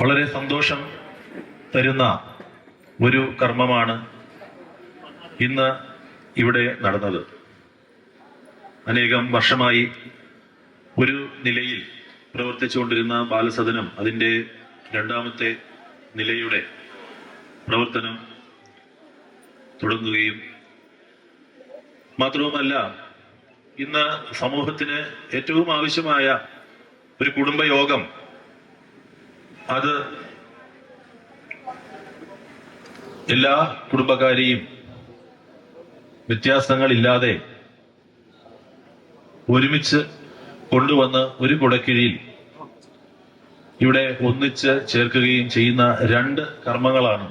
സന്തോഷം തരുന്ന ഒരു കർമ്മമാണ് ഇന്ന് ഇവിടെ നടന്നത്. അനേകം വർഷമായി ഒരു നിലയിൽ പ്രവർത്തിച്ചുകൊണ്ടിരുന്ന ബാലസദനം അതിന്റെ രണ്ടാമത്തെ നിലയുടെ പ്രവർത്തനം തുടങ്ങുകയും മാത്രവുമല്ല ഇന്ന് സമൂഹത്തിന് ഏറ്റവും ആവശ്യമായ ഒരു കുടുംബയോഗം അത് എല്ലാ കുടുംബക്കാരെയും വ്യത്യാസങ്ങളില്ലാതെ ഒരുമിച്ച് കൊണ്ടുവന്ന് ഒരു കുടക്കീഴിൽ ഇവിടെ ഒന്നിച്ച് ചേർക്കുകയും ചെയ്യുന്ന രണ്ട് കർമ്മങ്ങളാണ്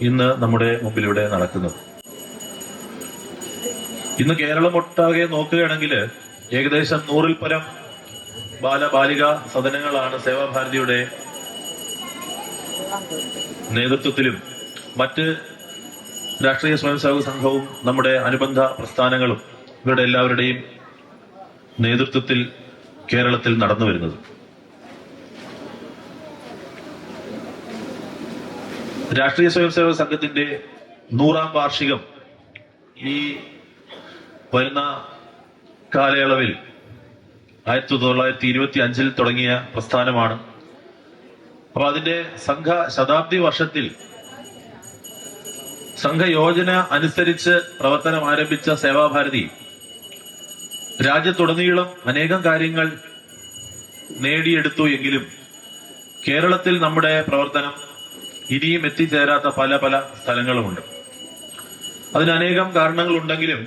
ഇന്ന് നമ്മുടെ മുമ്പിലൂടെ നടക്കുന്നത്. ഇന്ന് കേരളം ഒട്ടാകെ നോക്കുകയാണെങ്കിൽ ഏകദേശം നൂറിൽ പരം ബാലബാലിക സദനങ്ങളാണ് സേവാഭാരതിയുടെ നേതൃത്വത്തിലും മറ്റ് രാഷ്ട്രീയ സ്വയംസേവക സംഘവും നമ്മുടെ അനുബന്ധ പ്രസ്ഥാനങ്ങളും ഇവരുടെ എല്ലാവരുടെയും നേതൃത്വത്തിൽ കേരളത്തിൽ നടന്നു വരുന്നത്. രാഷ്ട്രീയ സ്വയംസേവക സംഘത്തിന്റെ നൂറാം വാർഷികം ഈ വരുന്ന കാലയളവിൽ ആയിരത്തി തൊള്ളായിരത്തി ഇരുപത്തി അഞ്ചിൽ തുടങ്ങിയ പ്രസ്ഥാനമാണ്. അപ്പൊ അതിന്റെ സംഘ ശതാബ്ദി വർഷത്തിൽ സംഘയോജന അനുസരിച്ച് പ്രവർത്തനം ആരംഭിച്ച സേവാഭാരതി രാജ്യത്തുടനീളം അനേകം കാര്യങ്ങൾ നേടിയെടുത്തു എങ്കിലും കേരളത്തിൽ നമ്മുടെ പ്രവർത്തനം ഇനിയും എത്തിച്ചേരാത്ത പല പല സ്ഥലങ്ങളുമുണ്ട്. അതിന് അനേകം കാരണങ്ങളുണ്ടെങ്കിലും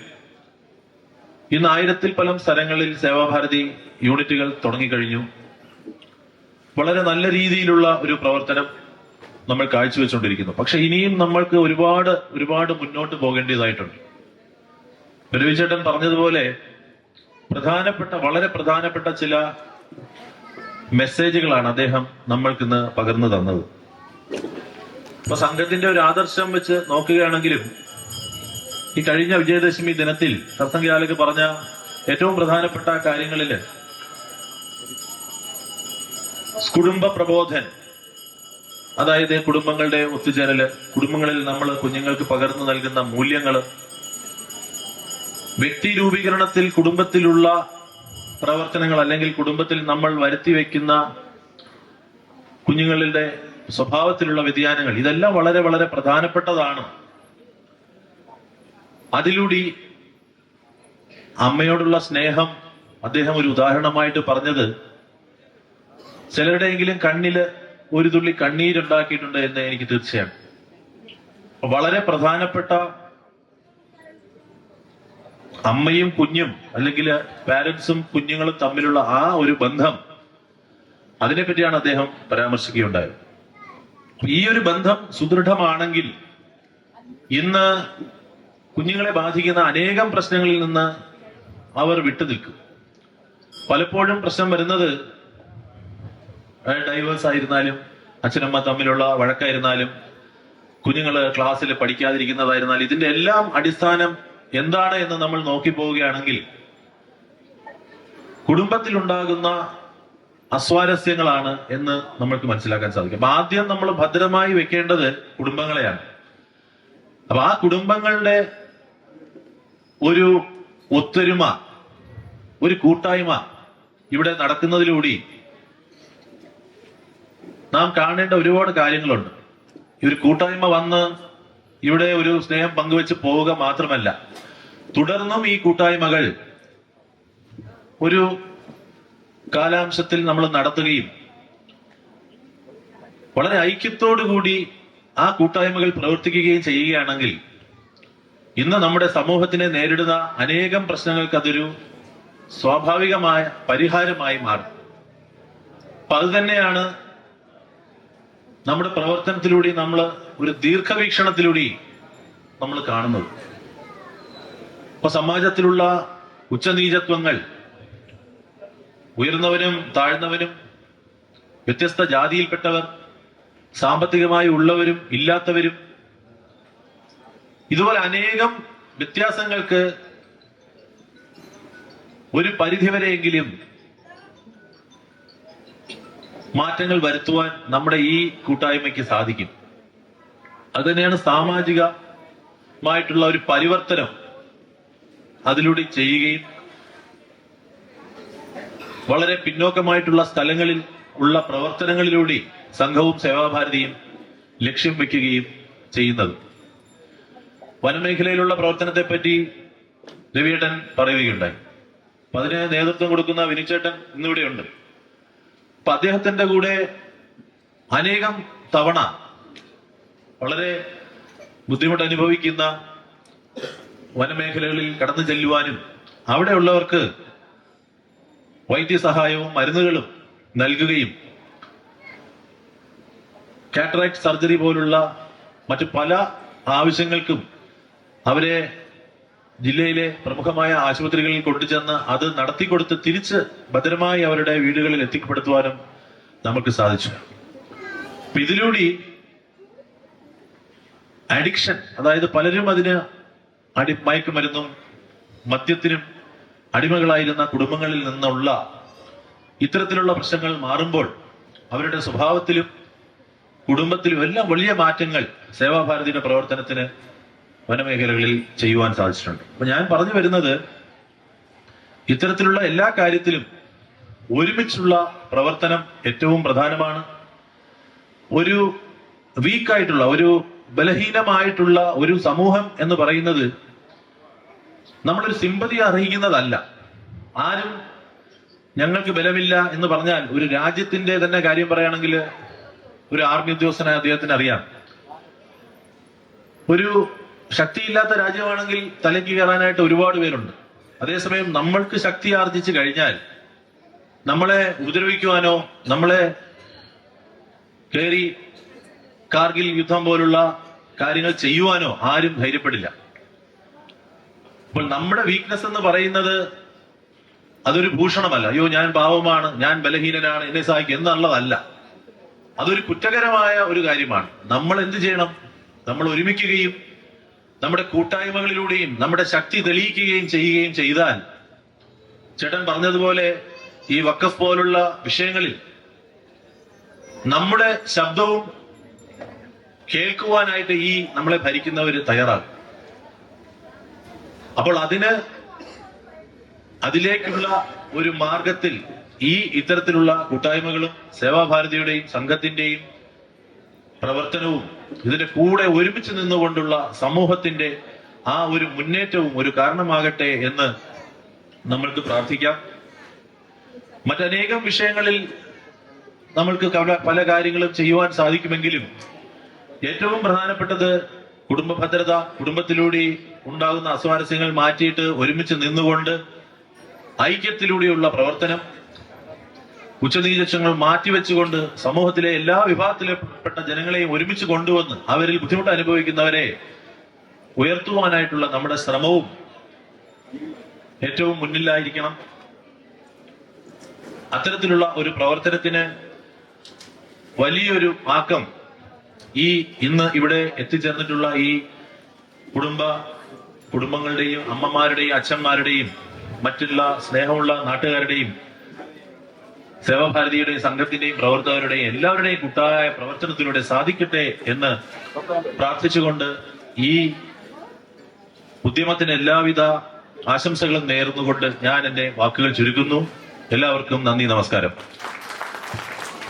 ഇന്ന് ആയിരത്തിൽ പലം സ്ഥലങ്ങളിൽ സേവാഭാരതി യൂണിറ്റുകൾ തുടങ്ങിക്കഴിഞ്ഞു. വളരെ നല്ല രീതിയിലുള്ള ഒരു പ്രവർത്തനം നമ്മൾ കാഴ്ചവെച്ചുകൊണ്ടിരിക്കുന്നു. പക്ഷെ ഇനിയും നമ്മൾക്ക് ഒരുപാട് ഒരുപാട് മുന്നോട്ട് പോകേണ്ടതായിട്ടുണ്ട്. രവിചേട്ടൻ പറഞ്ഞതുപോലെ പ്രധാനപ്പെട്ട വളരെ പ്രധാനപ്പെട്ട ചില മെസ്സേജുകളാണ് അദ്ദേഹം നമ്മൾക്കിന്ന് പകർന്നു തന്നത്. അപ്പൊ സംഘത്തിന്റെ ഒരു ആദർശം വെച്ച് നോക്കുകയാണെങ്കിലും ഈ കഴിഞ്ഞ വിജയദശമി ദിനത്തിൽ സത്സംഖ്യാലക്ക് പറഞ്ഞ ഏറ്റവും പ്രധാനപ്പെട്ട കാര്യങ്ങളിൽ കുടുംബ പ്രബോധൻ. അതായത് കുടുംബങ്ങളുടെ ഒത്തുചേരൽ കുടുംബങ്ങളിൽ നമ്മൾ കുഞ്ഞുങ്ങൾക്ക് പകർന്നു നൽകുന്ന മൂല്യങ്ങൾ വ്യക്തി രൂപീകരണത്തിൽ കുടുംബത്തിലുള്ള പ്രവർത്തനങ്ങൾ അല്ലെങ്കിൽ കുടുംബത്തിൽ നമ്മൾ വരുത്തി വയ്ക്കുന്ന കുഞ്ഞുങ്ങളുടെ സ്വഭാവത്തിലുള്ള വ്യതിയാനങ്ങൾ ഇതെല്ലാം വളരെ വളരെ പ്രധാനപ്പെട്ടതാണ്. അതിലൂടെ അമ്മയോടുള്ള സ്നേഹം അദ്ദേഹം ഒരു ഉദാഹരണമായിട്ട് പറഞ്ഞത് ചിലരുടെയെങ്കിലും കണ്ണിൽ ഒരു തുള്ളി കണ്ണീരുണ്ടാക്കിയിട്ടുണ്ട് എന്ന് എനിക്ക് തീർച്ചയാണ്. വളരെ പ്രധാനപ്പെട്ട അമ്മയും കുഞ്ഞും അല്ലെങ്കിൽ പാരന്റ്സും കുഞ്ഞുങ്ങളും തമ്മിലുള്ള ആ ഒരു ബന്ധം അതിനെപ്പറ്റിയാണ് അദ്ദേഹം പരാമർശിക്കുകയുണ്ടായത്. ഈ ഒരു ബന്ധം സുദൃഢമാണെങ്കിൽ ഇന്ന് കുഞ്ഞുങ്ങളെ ബാധിക്കുന്ന അനേകം പ്രശ്നങ്ങളിൽ നിന്ന് അവർ വിട്ടുനിൽക്കും. പലപ്പോഴും പ്രശ്നം വരുന്നത് ഡൈവേഴ്സ് ആയിരുന്നാലും അച്ഛനമ്മ തമ്മിലുള്ള വഴക്കായിരുന്നാലും കുഞ്ഞുങ്ങൾ ക്ലാസ്സിൽ പഠിക്കാതിരിക്കുന്നതായിരുന്നാലും ഇതിന്റെ എല്ലാം അടിസ്ഥാനം എന്താണ് എന്ന് നമ്മൾ നോക്കി പോവുകയാണെങ്കിൽ കുടുംബത്തിലുണ്ടാകുന്ന അസ്വാരസ്യങ്ങളാണ് എന്ന് നമ്മൾക്ക് മനസ്സിലാക്കാൻ സാധിക്കും. അപ്പൊ ആദ്യം നമ്മൾ ഭദ്രമായി വെക്കേണ്ടത് കുടുംബങ്ങളെയാണ്. അപ്പൊ ആ കുടുംബങ്ങളുടെ ഒരു ഒത്തൊരുമ ഒരു കൂട്ടായ്മ ഇവിടെ നടക്കുന്നതിലൂടെ നാം കാണേണ്ട ഒരുപാട് കാര്യങ്ങളുണ്ട്. ഈ ഒരു കൂട്ടായ്മ വന്ന് ഇവിടെ ഒരു സ്നേഹം പങ്കുവെച്ച് പോവുക മാത്രമല്ല തുടർന്നും ഈ കൂട്ടായ്മകൾ ഒരു കാലാംശത്തിൽ നമ്മൾ നടത്തുകയും വളരെ ഐക്യത്തോടു കൂടി ആ കൂട്ടായ്മകൾ പ്രവർത്തിക്കുകയും ചെയ്യുകയാണെങ്കിൽ ഇന്ന് നമ്മുടെ സമൂഹത്തിനെ നേരിടുന്ന അനേകം പ്രശ്നങ്ങൾക്ക് അതൊരു സ്വാഭാവികമായ പരിഹാരമായി മാറും. അപ്പൊ അത് തന്നെയാണ് നമ്മുടെ പ്രവർത്തനത്തിലൂടെ നമ്മൾ ഒരു ദീർഘവീക്ഷണത്തിലൂടെ നമ്മൾ കാണുന്നത്. ഇപ്പൊ സമാജത്തിലുള്ള ഉച്ചനീചത്വങ്ങൾ ഉയർന്നവനും താഴ്ന്നവനും വ്യത്യസ്ത ജാതിയിൽപ്പെട്ടവർ സാമ്പത്തികമായി ഉള്ളവരും ഇല്ലാത്തവരും ഇതുപോലെ അനേകം വ്യത്യാസങ്ങൾക്ക് ഒരു പരിധിവരെയെങ്കിലും മാറ്റങ്ങൾ വരുത്തുവാൻ നമ്മുടെ ഈ കൂട്ടായ്മയ്ക്ക് സാധിക്കും. അത് തന്നെയാണ് സാമാജികമായിട്ടുള്ള ഒരു പരിവർത്തനം അതിലൂടെ ചെയ്യുകയും വളരെ പിന്നോക്കമായിട്ടുള്ള സ്ഥലങ്ങളിൽ ഉള്ള പ്രവർത്തനങ്ങളിലൂടെ സംഘവും സേവാഭാരതിയും ലക്ഷ്യം വെക്കുകയും ചെയ്യുന്നത്. വനമേഖലയിലുള്ള പ്രവർത്തനത്തെ പറ്റി രവിയേട്ടൻ പറയുകയുണ്ടായി. അപ്പൊ അതിന് നേതൃത്വം കൊടുക്കുന്ന വിനിച്ചേട്ടൻ ഇന്നിവിടെയുണ്ട്. അപ്പൊ അദ്ദേഹത്തിന്റെ കൂടെ അനേകം തവണ വളരെ ബുദ്ധിമുട്ട് അനുഭവിക്കുന്ന വനമേഖലകളിൽ കടന്നു ചെല്ലുവാനും അവിടെയുള്ളവർക്ക് വൈദ്യസഹായവും മരുന്നുകളും നൽകുകയും കാറ്ററാക്ട് സർജറി പോലുള്ള മറ്റു പല ആവശ്യങ്ങൾക്കും അവരെ ജില്ലയിലെ പ്രമുഖമായ ആശുപത്രികളിൽ കൊണ്ടുചെന്ന് അത് നടത്തിക്കൊടുത്ത് തിരിച്ച് ഭദ്രമായി അവരുടെ വീടുകളിൽ എത്തിക്കപ്പെടുത്തുവാനും നമുക്ക് സാധിച്ചു. ഇതിലൂടെ അഡിക്ഷൻ അതായത് പലരും അതിന് അടി മയക്കുമരുന്നും മദ്യത്തിനും അടിമകളായിരുന്ന കുടുംബങ്ങളിൽ നിന്നുള്ള ഇത്തരത്തിലുള്ള പ്രശ്നങ്ങൾ മാറുമ്പോൾ അവരുടെ സ്വഭാവത്തിലും കുടുംബത്തിലും എല്ലാം വലിയ മാറ്റങ്ങൾ സേവാഭാരതിയുടെ പ്രവർത്തനത്തിന് വനമേഖലകളിൽ ചെയ്യുവാൻ സാധിച്ചിട്ടുണ്ട്. അപ്പൊ ഞാൻ പറഞ്ഞു വരുന്നത് ഇത്തരത്തിലുള്ള എല്ലാ കാര്യത്തിലും ഒരുമിച്ചുള്ള പ്രവർത്തനം ഏറ്റവും പ്രധാനമാണ്. ഒരു വീക്കായിട്ടുള്ള ഒരു ബലഹീനമായിട്ടുള്ള ഒരു സമൂഹം എന്ന് പറയുന്നത് നമ്മളൊരു സിമ്പതി അറിയിക്കുന്നതല്ല. ആരും ഞങ്ങൾക്ക് ബലമില്ല എന്ന് പറഞ്ഞാൽ ഒരു രാജ്യത്തിന്റെ തന്നെ കാര്യം പറയുകയാണെങ്കിൽ ഒരു ആർമി ഉദ്യോഗസ്ഥനെ അദ്ദേഹത്തിന് അറിയാം. ഒരു ശക്തിയില്ലാത്ത രാജ്യമാണെങ്കിൽ തലയ്ക്ക് കയറാനായിട്ട് ഒരുപാട് പേരുണ്ട്. അതേസമയം നമ്മൾക്ക് ശക്തി ആർജിച്ചു കഴിഞ്ഞാൽ നമ്മളെ ഉപദ്രവിക്കുവാനോ നമ്മളെ കയറി കാർഗിൽ യുദ്ധം പോലുള്ള കാര്യങ്ങൾ ചെയ്യുവാനോ ആരും ധൈര്യപ്പെടില്ല. അപ്പോൾ നമ്മുടെ വീക്ക്നെസ് എന്ന് പറയുന്നത് അതൊരു ഭൂഷണമല്ല. അയ്യോ ഞാൻ പാവമാണ് ഞാൻ ബലഹീനനാണ് എന്നെ സഹായിക്കും എന്നുള്ളതല്ല. അതൊരു കുറ്റകരമായ ഒരു കാര്യമാണ്. നമ്മൾ എന്ത് ചെയ്യണം? നമ്മൾ ഒരുമിക്കുകയും നമ്മുടെ കൂട്ടായ്മകളിലൂടെയും നമ്മുടെ ശക്തി തെളിയിക്കുകയും ചെയ്യുകയും ചെയ്താൽ ചേട്ടൻ പറഞ്ഞതുപോലെ ഈ വക്കഫ് പോലുള്ള വിഷയങ്ങളിൽ നമ്മുടെ ശബ്ദവും കേൾക്കുവാനായിട്ട് ഈ നമ്മളെ ഭരിക്കുന്നവർ തയ്യാറാകും. അപ്പോൾ അതിന് അതിലേക്കുള്ള ഒരു മാർഗത്തിൽ ഈ ഇത്തരത്തിലുള്ള കൂട്ടായ്മകളും സേവാഭാരതിയുടെയും സംഘത്തിന്റെയും പ്രവർത്തനവും ഇതിന്റെ കൂടെ ഒരുമിച്ച് നിന്നുകൊണ്ടുള്ള സമൂഹത്തിന്റെ ആ ഒരു മുന്നേറ്റവും ഒരു കാരണമാകട്ടെ എന്ന് നമ്മൾക്ക് പ്രാർത്ഥിക്കാം. മറ്റനേകം വിഷയങ്ങളിൽ നമ്മൾക്ക് പല കാര്യങ്ങളും ചെയ്യുവാൻ സാധിക്കുമെങ്കിലും ഏറ്റവും പ്രധാനപ്പെട്ടത് കുടുംബ ഭദ്രത കുടുംബത്തിലൂടെ ഉണ്ടാകുന്ന അസ്വാരസ്യങ്ങൾ മാറ്റിയിട്ട് ഒരുമിച്ച് നിന്നുകൊണ്ട് ഐക്യത്തിലൂടെയുള്ള പ്രവർത്തനം ഉച്ചനീചങ്ങൾ മാറ്റിവെച്ചുകൊണ്ട് സമൂഹത്തിലെ എല്ലാ വിഭാഗത്തിലെപ്പെട്ട ജനങ്ങളെയും ഒരുമിച്ച് കൊണ്ടുവന്ന് അവരിൽ ബുദ്ധിമുട്ട് അനുഭവിക്കുന്നവരെ ഉയർത്തുവാനായിട്ടുള്ള നമ്മുടെ ശ്രമവും ഏറ്റവും മുന്നിലായിരിക്കണം. അത്തരത്തിലുള്ള ഒരു പ്രവർത്തനത്തിന് വലിയൊരു ആക്കം ഈ ഇന്ന് ഇവിടെ എത്തിച്ചേർന്നിട്ടുള്ള ഈ കുടുംബ കുടുംബങ്ങളുടെയും അമ്മമാരുടെയും അച്ഛന്മാരുടെയും മറ്റുള്ള സ്നേഹമുള്ള നാട്ടുകാരുടെയും സേവാഭാരതിയുടെയും സംഘത്തിന്റെയും പ്രവർത്തകരുടെയും എല്ലാവരുടെയും കൂട്ടായ പ്രവർത്തനത്തിലൂടെ സാധിക്കട്ടെ എന്ന് പ്രാർത്ഥിച്ചുകൊണ്ട് ഈ ഉദ്യമത്തിന് എല്ലാവിധ ആശംസകളും നേർന്നുകൊണ്ട് ഞാൻ എന്റെ വാക്കുകൾ ചുരുക്കുന്നു. എല്ലാവർക്കും നന്ദി നമസ്കാരം.